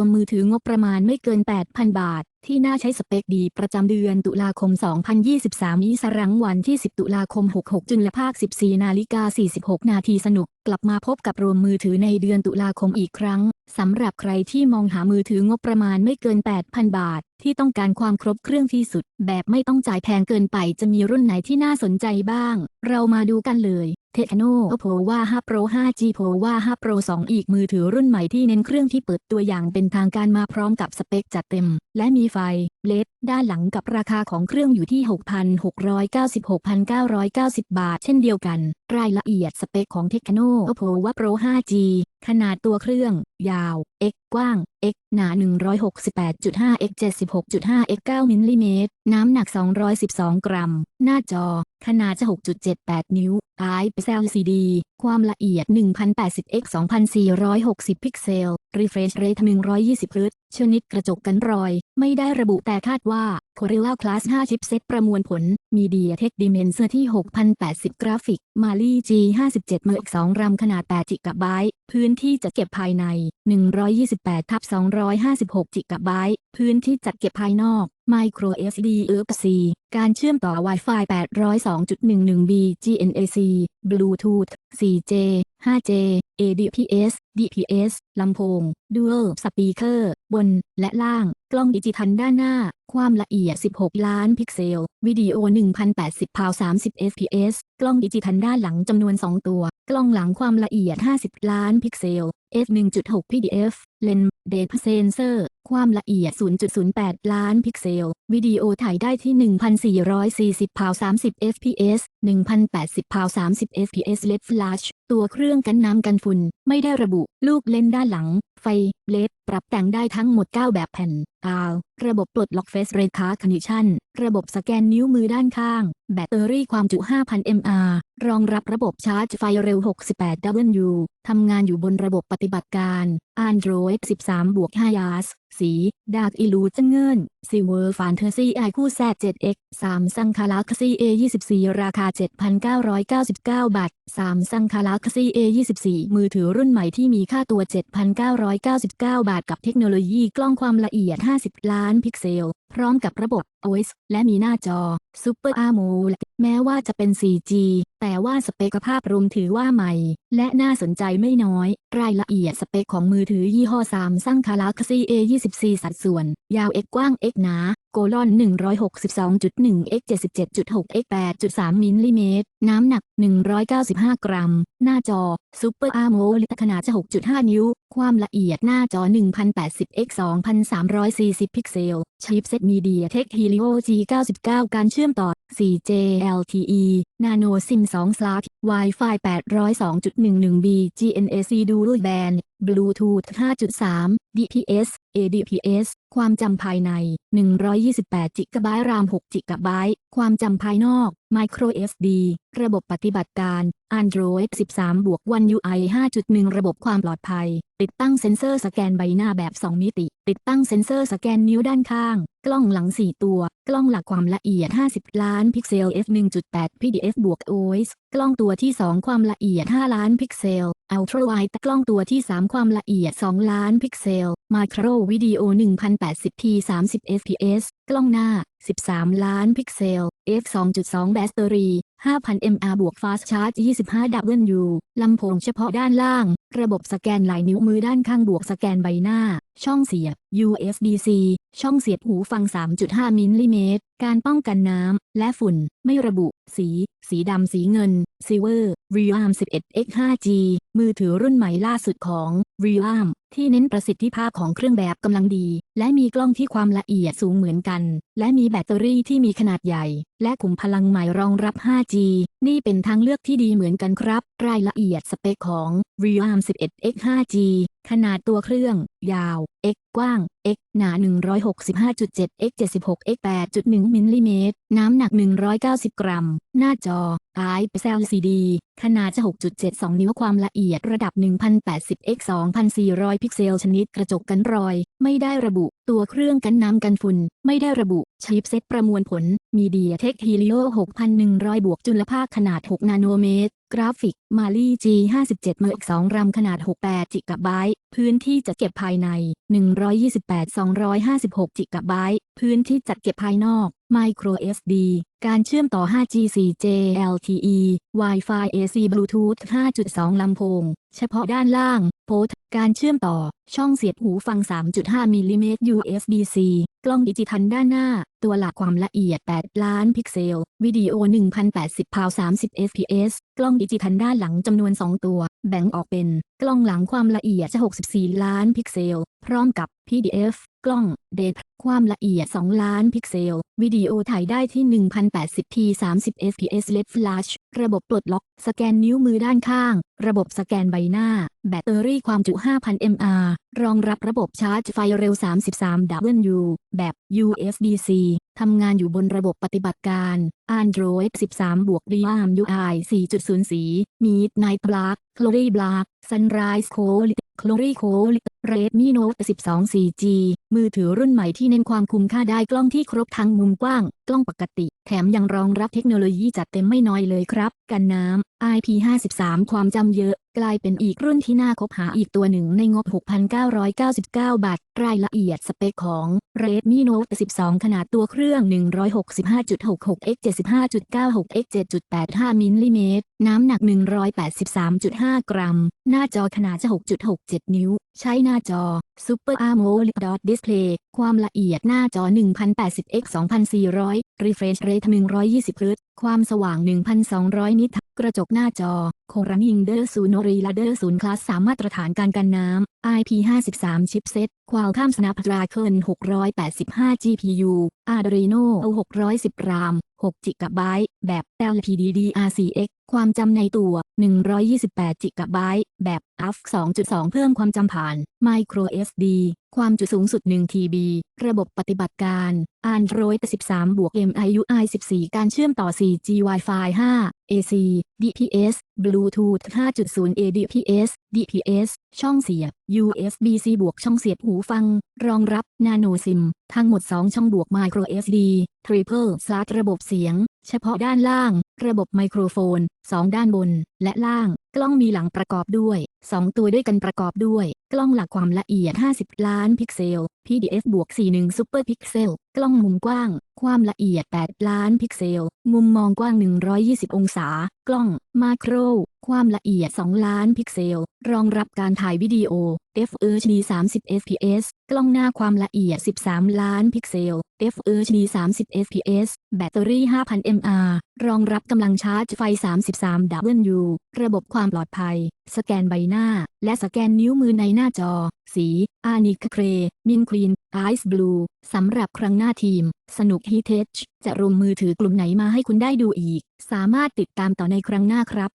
วมมือถืองบประมาณไม่เกิน 8,000 บาท ที่น่าใช้สเปคดีประจำเดือนตุลาคม 2023 นี้สรังวันที่ 10 ตุลาคม 66 จุลภาค 14 นาฬิกา 46 นาทีสนุก กลับมาพบกับรวมมือถือในเดือนตุลาคมอีกครั้งสำหรับใครที่มองหามือถืองบประมาณไม่เกิน 8,000 บาท ที่ต้องการความครบเครื่องที่สุด แบบไม่ต้องจ่ายแพงเกินไปจะมีรุ่นไหนที่น่าสนใจบ้าง เรามาดูกันเลย เทคโนโพว่า5 Pro 5G โพว่า5 Pro 2 อีกมือถือรุ่นใหม่ที่เน้นเครื่องที่เปิดตัวอย่างเป็นทางการมาพร้อมกับสเปคจัดเต็ม และมีไฟเลดด้านหลังกับราคาของเครื่องอยู่ที่ 6,696,990 บาท เช่นเดียวกัน รายละเอียดสเปคของเทคโนโพว่า Pro 5G ขนาดตัวเครื่อง ยาว x กว้าง x หนา 168.5 x 76.5 x 9มิลลิเมตร น้ำหนัก 212 กรัม หน้าจอ ขนาดจะ 6.78 นิ้ว IPS LCD ความละเอียด 1080 x 2460 พิกเซล Refresh Rate 120 Hz ชนิดกระจกกันรอย ไม่ได้ระบุแต่คาดว่า Gorilla Glass 5ชิปเซตประมวลผล MediaTek Dimensity ที่ 6080 กราฟิก Mali G57 เมก2รัมขนาด8 g b พื้นที่จัดเก็บภายใน 128ทับ256 g b พื้นที่จัดเก็บภายนอก Micro SD USB การเชื่อมต่อ Wi-Fi 802.11b GNAC Bluetooth 4J 5J ADPS DPS ลำโพง Dual Speaker บน และล่าง กล้องดิจิทัลด้านหน้า ความละเอียด 16 ล้านพิกเซล วิดีโอ 1080พาว30 fps กล้องดิจิทัลด้านหลังจำนวน 2 ตัว กล้องหลังความละเอียด 50 ล้านพิกเซล f 1.6 pdf เลนส์ Depth Sensor ความละเอียด 0.08 ล้านพิกเซล วิดีโอถ่ายได้ที่ 1440พาว30 fps 1080พาว30 fps LED Flash ตัวเครื่องกันน้ำกันฝุ่นไม่ได้ระบุ ลูกเล่นด้านหลังไฟเลด ปรับแต่งได้ทั้งหมด 9 แบบแผ่นอาว ระบบปลดล็อก Face Recognition ระบบสแกนนิ้วมือด้านข้าง แบตเตอรี่ความจุ 5,000 mAh รองรับระบบชาร์จไฟเร็ว 68W ทำงานอยู่บนระบบปฏิบัติการ Android 13บวก5 y a s สี Dark Illusion Silver Fantasy i q 7 7X 3 Galaxy A24 ราคา 7,999 บาท3 Galaxy A24 มือถือรุ่นใหม่ที่มีค่าตัว 7,900 7,999 บาทกับเทคโนโลยีกล้องความละเอียด 50 ล้านพิกเซล พร้อมกับระบบ OS และมีหน้าจอ Super AMOLED แม้ว่าจะเป็น 4G แต่ว่าสเปคภาพรวมถือว่าใหม่ และน่าสนใจไม่น้อย รายละเอียดสเปคของมือถือยี่ห้อ3 Galaxy A24 สัดส่วน ยาว x กว้าง x หนา โกลอน 162.1 x 77.6 x 8.3 มิลลิเมตร น้ำหนัก 195 กรัม หน้าจอซูเปอร์อาร์โมลิขนาด 6.5 นิ้ว ความละเอียดหน้าจอ 1080 x 2340 พิกเซล ชิปเซตมีเดียเทคฮิลิโอ G 99การเชื่อมต่อ 4G LTE Nano SIM 2 slot Wi-Fi 802.11b GNSC Dual Band Bluetooth 5.3 DPS ADPS ความจำภายใน 128 จิกะไบต์ราม 6 จิกะไบต์ ความจำภายนอก Micro SD ระบบปฏิบัติการ Android 13 บวก One UI 5.1 ระบบความปลอดภัย ติดตั้งเซ็นเซอร์สแกนใบหน้าแบบ 2 มิติ ติดตั้งเซ็นเซอร์สแกนนิ้วด้านข้าง กล้องหลัง 4 ตัว กล้องหลักความละเอียด 50 ล้านพิกเซล f 1.8 pdf บวก OIS กล้องตัวที่ 2 ความละเอียด 5 ล้านพิกเซล Ultra Wide กล้องตัวที่ 3 ความละเอียด 2 ล้านพิกเซล Macro วิดีโอ 1080p 30 fps กล้องหน้า 13 ล้านพิกเซล f 2.2 แบตเตอรี่ 5,000 mAh บวก Fast Charge 25W ลำโพงเฉพาะด้านล่าง ระบบสแกนลายนิ้วมือด้านข้างบวกสแกนใบหน้า ช่องเสียบ USB-C ช่องเสียบหูฟัง 3.5 มิลลิเมตร การป้องกันน้ำ และฝุ่น ไม่ระบุ สี สีดำสีเงิน Silver Realme 11X 5G มือถือรุ่นใหม่ล่าสุดของ Realme ที่เน้นประสิทธิภาพของเครื่องแบบกำลังดี และมีกล้องที่ความละเอียดสูงเหมือนกัน และมีแบตเตอรี่ที่มีขนาดใหญ่ และขุมพลังใหม่รองรับ 5G นี่เป็นทางเลือกที่ดีเหมือนกันครับ รายละเอียดสเปคของ Realme 11X 5G ขนาดตัวเครื่อง ยาว x กว้าง x หนา 165.7 x 76 x 8.1มิลลิเมตร น้ำหนัก 190 กรัม หน้าจอ IPS LCD ขนาดจะ 6.72 นิ้วความละเอียดระดับ 1080 x 2400 พิกเซล ชนิดกระจกกันรอย ไม่ได้ระบุ ตัวเครื่องกันน้ำกันฝุ่น ไม่ได้ระบุ ชิปเซ็ตประมวลผล MediaTek Helio 6100 บวกจุลภาคขนาด 6 นาโนเมตร กราฟิก มาลี่ G57 เมอ2รัมขนาด 68 จิกะไบต์ พื้นที่จัดเก็บภายใน 128 256 จิกะไบต์ พื้นที่จัดเก็บภายนอก Micro SD การเชื่อมต่อ 5G 4J LTE Wi-Fi AC Bluetooth 5.2 ลำโพง เฉพาะด้านล่าง โพร์การเชื่อมต่อ ช่องเสียบหูฟัง 3.5 มิลลิเมตร USB-C กล้องดิจิทัลด้านหน้า ตัวหลักความละเอียด 8 ล้านพิกเซล วิดีโอ 1080พาว30 fps กล้องดิจิทัลด้านหลังจำนวน 2 ตัว แบ่งออกเป็น กล้องหลังความละเอียด 64 ล้านพิกเซล พร้อมกับ PDF กล้องเดท ความละเอียด 2 ล้านพิกเซล วิดีโอถ่ายได้ที่ 1080p 30 fps LED flash ระบบปลดล็อก สแกนนิ้วมือด้านข้าง ระบบสแกนใบหน้า แบตเตอรี่ความจุ 5,000 mAh รองรับระบบชาร์จไฟเร็ว 33W แบบ USB-C ทำงานอยู่บนระบบปฏิบัติการ Android 13 บวก DRAM UI 4.0สี Midnight Black Glory Black Sunrise Quality Glory Quality Redmi Note 12 4G มือถือรุ่นใหม่ที่เน้นความคุ้มค่าได้กล้องที่ครบทั้งมุมกว้าง กล้องปกติ แถมยังรองรับเทคโนโลยีจัดเต็มไม่น้อยเลยครับ กันน้ำ IP53 ความจำเยอะ กลายเป็นอีกรุ่นที่น่าคบหาอีกตัวหนึ่งในงบ 6,999 บาท รายละเอียดสเปคของ Redmi Note 12 ขนาดตัวเครื่อง 165.66 x 75.96 x 7.85 มิลลิเมตร น้ำหนัก 183.5 กรัม หน้าจอขนาด 6.67 นิ้ว ใช้หน้าจอ Super AMOLED Display ความละเอียดหน้าจอ 1080x 2400 Refresh Rate 120 h z ความสว่าง 1,200 นิตกระจกหน้าจอโครันยิงเดอร์ศูนย์โนรีลาเดอร์ศูนย์คลาสสามาตรฐานการกันน้ำ IP53 ชิปเซ็ตควาลข้าม Snapdragon 685 GPU Adreno 610 RAM 6 g b แบบ LPDDR4X ความจำในตัว 128 g b แบบ AF 2.2 เพิ่มความจำผ่าน Micro SD ความจุสูงสุด 1 TB ระบบปฏิบัติการ Android 13 บวก MIUI 14 การเชื่อมต่อ 4G Wi-Fi 5 AC DPS Bluetooth 5.0 ADPS DPS ช่องเสียบ USB-C บวกช่องเสียบหูฟัง รองรับ Nano SIM ทั้งหมด 2 ช่องบวก Micro SD Triple Slot ระบบเสียง เฉพาะด้านล่าง ระบบไมโครโฟน 2 ด้านบน และล่าง กล้องมีหลังประกอบด้วย 2 ตัวด้วยกันประกอบด้วย กล้องหลักความละเอียด 50 ล้านพิกเซล PDF บวก41 Super Pixel กล้องมุมกว้าง ความละเอียด 8 ล้านพิกเซล มุมมองกว้าง 120 องศา กล้อง มาโคร ความละเอียด 2 ล้านพิกเซล รองรับการถ่ายวิดีโอ FHD 30 fps กล้องหน้าความละเอียด 13 ล้านพิกเซล FHD 30 fps แบตเตอรี่ 5,000 mAh รองรับกำลังชาร์จไฟ 33W ระบบความปลอดภัย สแกนใบหน้า และสแกนนิ้วมือในหน้าจอ สี อานิคเครมินคลีน ไอซ์บลูสำหรับครั้งหน้าทีม สนุกฮีเทชจะรวมมือถือกลุ่มไหนมาให้คุณได้ดูอีก สามารถติดตามต่อในครั้งหน้าครับ